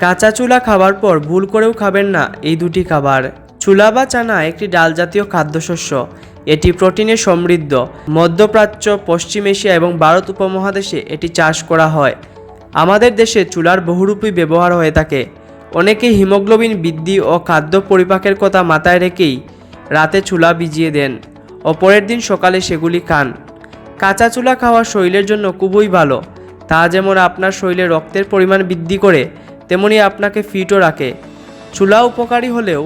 কাঁচা চুলা খাবার পর ভুল করেও খাবেন না এই দুটি খাবার। চুলা বা চানা একটি ডাল জাতীয় খাদ্যশস্য। এটি প্রোটিনে সমৃদ্ধ। মধ্যপ্রাচ্য, পশ্চিম এশিয়া এবং ভারত উপমহাদেশে এটি চাষ করা হয়। আমাদের দেশে চুলার বহুরূপী ব্যবহার হয়ে থাকে। অনেকে হিমোগ্লোবিন বৃদ্ধি ও খাদ্য পরিপাকের কথা মাথায় রেখেই রাতে চুলা ভিজিয়ে দেন। অপরের দিন সকালে সেগুলি খান। কাঁচা চুলা খাওয়া শরীরের জন্য খুবই ভালো। তা যেমন আপনার শরীরে রক্তের পরিমাণ বৃদ্ধি করে তেমনি আপনাকে ফিটও রাখে। চুলা উপকারী হলেও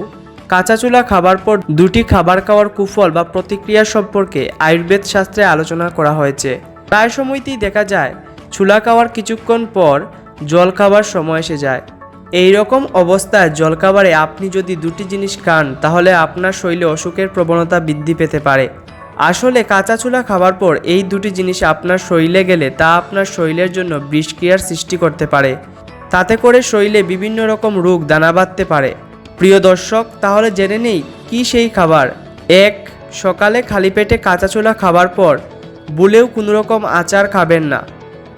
কাঁচা চুলা খাবার পর দুটি খাবার খাওয়ার কুফল বা প্রতিক্রিয়া সম্পর্কে আয়ুর্বেদ শাস্ত্রে আলোচনা করা হয়েছে। প্রায় সময়তেই দেখা যায়, চুলা খাওয়ার কিছুক্ষণ পর জল খাবার সময় এসে যায়। এই রকম অবস্থায় জলখাবারে আপনি যদি দুটি জিনিস খান, তাহলে আপনার শরীরে অসুখের প্রবণতা বৃদ্ধি পেতে পারে। আসলে কাঁচা চুলা খাবার পর এই দুটি জিনিস আপনার শরীরে গেলে তা আপনার শরীরের জন্য বিষক্রিয়ার সৃষ্টি করতে পারে। তাতে করে শরীরে বিভিন্ন রকম রোগ দানা বাঁধতে পারে। প্রিয় দর্শক, তাহলে জেনে নেই কি সেই খাবার। এক, সকালে খালি পেটে কাঁচা চুলা খাবার পর ভুলেও কোনো রকম আচার খাবেন না।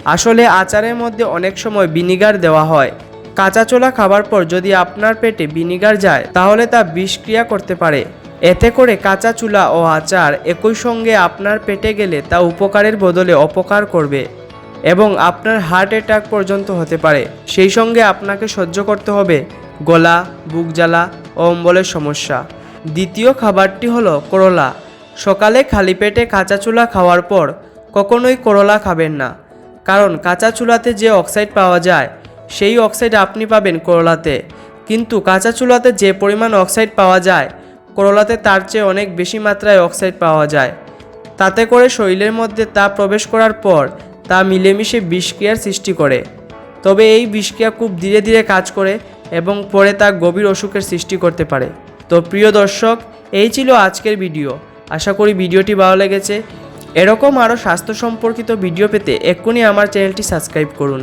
আসলে আচারের মধ্যে অনেক সময় ভিনিগার দেওয়া হয়। কাঁচা চোলা খাবার পর যদি আপনার পেটে ভিনিগার যায়, তাহলে তা বিষক্রিয়া করতে পারে। এতে করে কাঁচা চুলা ও আচার একই সঙ্গে আপনার পেটে গেলে তা উপকারের বদলে অপকার করবে। এবং আপনার হার্ট অ্যাটাক পর্যন্ত হতে পারে। সেই সঙ্গে আপনাকে সহ্য করতে হবে গলা, বুক জ্বালা ও অম্বলের সমস্যা। দ্বিতীয় খাবারটি হলো করলা। সকালে খালি পেটে কাঁচা চুলা খাওয়ার পর কখনোই করলা খাবেন না। কারণ কাঁচা চুলাতে যে অক্সাইড পাওয়া যায়, সেই অক্সাইড আপনি পাবেন করলাতে। কিন্তু কাঁচা চুলাতে যে পরিমাণ অক্সাইড পাওয়া যায়, করলাতে তার চেয়ে অনেক বেশি মাত্রায় অক্সাইড পাওয়া যায়। তাতে করে শরীরের মধ্যে তা প্রবেশ করার পর তা মিলেমিশে বিষক্রিয়ার সৃষ্টি করে। তবে এই বিষক্রিয়া খুব ধীরে ধীরে কাজ করে এবং পরে তা গভীর অসুখের সৃষ্টি করতে পারে। তো প্রিয় দর্শক, এই ছিল আজকের ভিডিও। আশা করি ভিডিওটি ভালো লেগেছে। এরকম আরও স্বাস্থ্য সম্পর্কিত ভিডিও পেতে এক্ষুনি আমার চ্যানেলটি সাবস্ক্রাইব করুন।